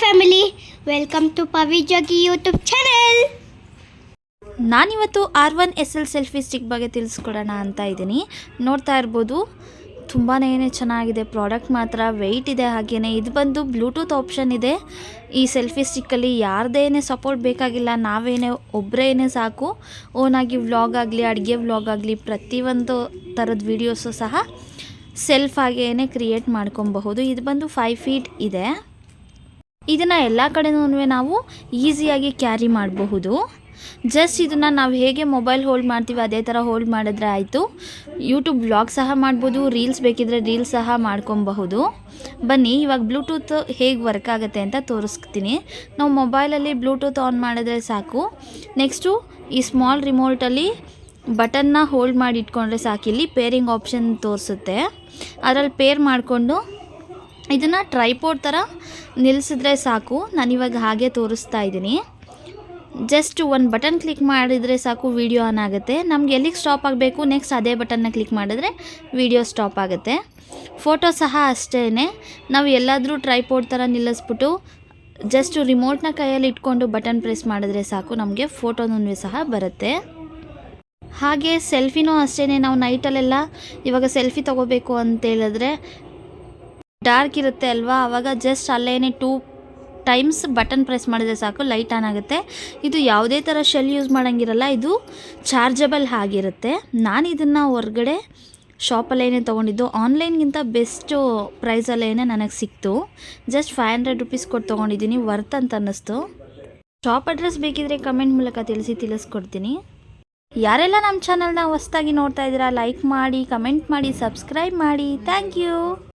Family welcome to Pavi Jogi YouTube channel ನಾನಿವತ್ತು R one S L selfie stick ಬಗ್ಗೆ ತಿಳಿಸ್ಕೊಡೋಣ ಅಂತ ಇದ್ದೀನಿ. ನೋಡ್ತಾ ಇರ್ಬೋದು ತುಂಬಾ ಚೆನ್ನಾಗಿದೆ ಪ್ರಾಡಕ್ಟ್ ಮಾತ್ರ ವೆಯ್ಟ್ ಇದೆ ಹಾಗೆಯೇ ಇದು ಬಂದು ಬ್ಲೂಟೂತ್ ಆಪ್ಷನ್ ಇದೆ. ಈ ಸೆಲ್ಫಿ ಸ್ಟಿಕ್ಕಲ್ಲಿ ಯಾರ್ದೇನೇ ಸಪೋರ್ಟ್ ಬೇಕಾಗಿಲ್ಲ, ನಾವೇನೇ ಒಬ್ಬರೇನೇ ಸಾಕು. ಓನಾಗಿ ವ್ಲಾಗ್ ಆಗಲಿ, ಅಡುಗೆ ವ್ಲಾಗ್ ಆಗಲಿ, ಪ್ರತಿಯೊಂದು ಥರದ ವೀಡಿಯೋಸು ಸಹ ಸೆಲ್ಫ್ ಆಗೇ ಕ್ರಿಯೇಟ್ ಮಾಡ್ಕೊಬಹುದು. ಇದು ಬಂದು ಫೈವ್ ಫೀಟ್ ಇದೆ. ಇದನ್ನು ಎಲ್ಲ ಕಡೆನೂ ನಾವು ಈಸಿಯಾಗಿ ಕ್ಯಾರಿ ಮಾಡಬಹುದು. ಜಸ್ಟ್ ಇದನ್ನು ನಾವು ಹೇಗೆ ಮೊಬೈಲ್ ಹೋಲ್ಡ್ ಮಾಡ್ತೀವಿ ಅದೇ ಥರ ಹೋಲ್ಡ್ ಮಾಡಿದ್ರೆ ಆಯಿತು. ಯೂಟ್ಯೂಬ್ ಬ್ಲಾಗ್ ಸಹ ಮಾಡ್ಬೋದು, ರೀಲ್ಸ್ ಬೇಕಿದ್ರೆ ರೀಲ್ಸ್ ಸಹ ಮಾಡ್ಕೊಬಹುದು. ಬನ್ನಿ, ಇವಾಗ ಬ್ಲೂಟೂತ್ ಹೇಗೆ ವರ್ಕ್ ಆಗುತ್ತೆ ಅಂತ ತೋರಿಸ್ತೀನಿ. ನಾವು ಮೊಬೈಲಲ್ಲಿ ಬ್ಲೂಟೂತ್ ಆನ್ ಮಾಡಿದ್ರೆ ಸಾಕು. ನೆಕ್ಸ್ಟು ಈ ಸ್ಮಾಲ್ ರಿಮೋಟಲ್ಲಿ ಬಟನ್ನ ಹೋಲ್ಡ್ ಮಾಡಿ ಇಟ್ಕೊಂಡ್ರೆ ಸಾಕಿಲ್ಲಿ ಪೇರಿಂಗ್ ಆಪ್ಷನ್ ತೋರಿಸುತ್ತೆ. ಅದರಲ್ಲಿ ಪೇರ್ ಮಾಡಿಕೊಂಡು ಇದನ್ನು ಟ್ರೈಪೋಡ್ ಥರ ನಿಲ್ಲಿಸಿದ್ರೆ ಸಾಕು. ನಾನಿವಾಗ ಹಾಗೆ ತೋರಿಸ್ತಾ ಇದ್ದೀನಿ. ಜಸ್ಟ್ ಒಂದು ಬಟನ್ ಕ್ಲಿಕ್ ಮಾಡಿದರೆ ಸಾಕು ವಿಡಿಯೋ ಆನ್ ಆಗುತ್ತೆ. ನಮ್ಗೆ ಎಲ್ಲಿಗೆ ಸ್ಟಾಪ್ ಆಗಬೇಕು? ನೆಕ್ಸ್ಟ್ ಅದೇ ಬಟನ್ನ ಕ್ಲಿಕ್ ಮಾಡಿದ್ರೆ ವೀಡಿಯೋ ಸ್ಟಾಪ್ ಆಗುತ್ತೆ. ಫೋಟೋ ಸಹ ಅಷ್ಟೇ ನಾವು ಎಲ್ಲಾದರೂ ಟ್ರೈಪೋಡ್ ಥರ ನಿಲ್ಲಿಸ್ಬಿಟ್ಟು ಜಸ್ಟ್ ರಿಮೋಟ್ನ ಕೈಯಲ್ಲಿ ಇಟ್ಕೊಂಡು ಬಟನ್ ಪ್ರೆಸ್ ಮಾಡಿದ್ರೆ ಸಾಕು. ನಮಗೆ ಫೋಟೋನೂ ಸಹ ಬರುತ್ತೆ. ಹಾಗೆ ಸೆಲ್ಫಿನೂ ಅಷ್ಟೇ ನಾವು ನೈಟಲ್ಲೆಲ್ಲ ಇವಾಗ ಸೆಲ್ಫಿ ತೊಗೋಬೇಕು ಅಂತ ಹೇಳಿದ್ರೆ ಡಾರ್ಕ್ ಇರುತ್ತೆ ಅಲ್ವಾ? ಆವಾಗ ಜಸ್ಟ್ ಅಲ್ಲೇನೆ ಟೂ ಟೈಮ್ಸ್ ಬಟನ್ ಪ್ರೆಸ್ ಮಾಡಿದ್ರೆ ಸಾಕು ಲೈಟ್ ಆನ್ ಆಗುತ್ತೆ. ಇದು ಯಾವುದೇ ಥರ ಶೆಲ್ ಯೂಸ್ ಮಾಡೋಂಗಿರಲ್ಲ, ಇದು ಚಾರ್ಜಬಲ್ ಆಗಿರುತ್ತೆ. ನಾನು ಇದನ್ನು ಹೊರಗಡೆ ಶಾಪಲ್ಲೇನೇ ತೊಗೊಂಡಿದ್ದು. ಆನ್ಲೈನ್ಗಿಂತ ಬೆಸ್ಟು ಪ್ರೈಸಲ್ಲೇನೆ ನನಗೆ ಸಿಕ್ತು. ಜಸ್ಟ್ ಫೈವ್ ಹಂಡ್ರೆಡ್ ರುಪೀಸ್ ಕೊಟ್ಟು ತೊಗೊಂಡಿದ್ದೀನಿ ವರ್ತ್ ಅಂತ ಅನ್ನಿಸ್ತು. ಶಾಪ್ ಅಡ್ರೆಸ್ ಬೇಕಿದ್ರೆ ಕಮೆಂಟ್ ಮೂಲಕ ತಿಳಿಸಿ, ತಿಳಿಸ್ಕೊಡ್ತೀನಿ. ಯಾರೆಲ್ಲ ನಮ್ಮ ಚಾನಲ್ನ ಹೊಸ್ದಾಗಿ ನೋಡ್ತಾ ಇದ್ದೀರಾ ಲೈಕ್ ಮಾಡಿ ಕಮೆಂಟ್ ಮಾಡಿ ಸಬ್ಸ್ಕ್ರೈಬ್ ಮಾಡಿ. Thank you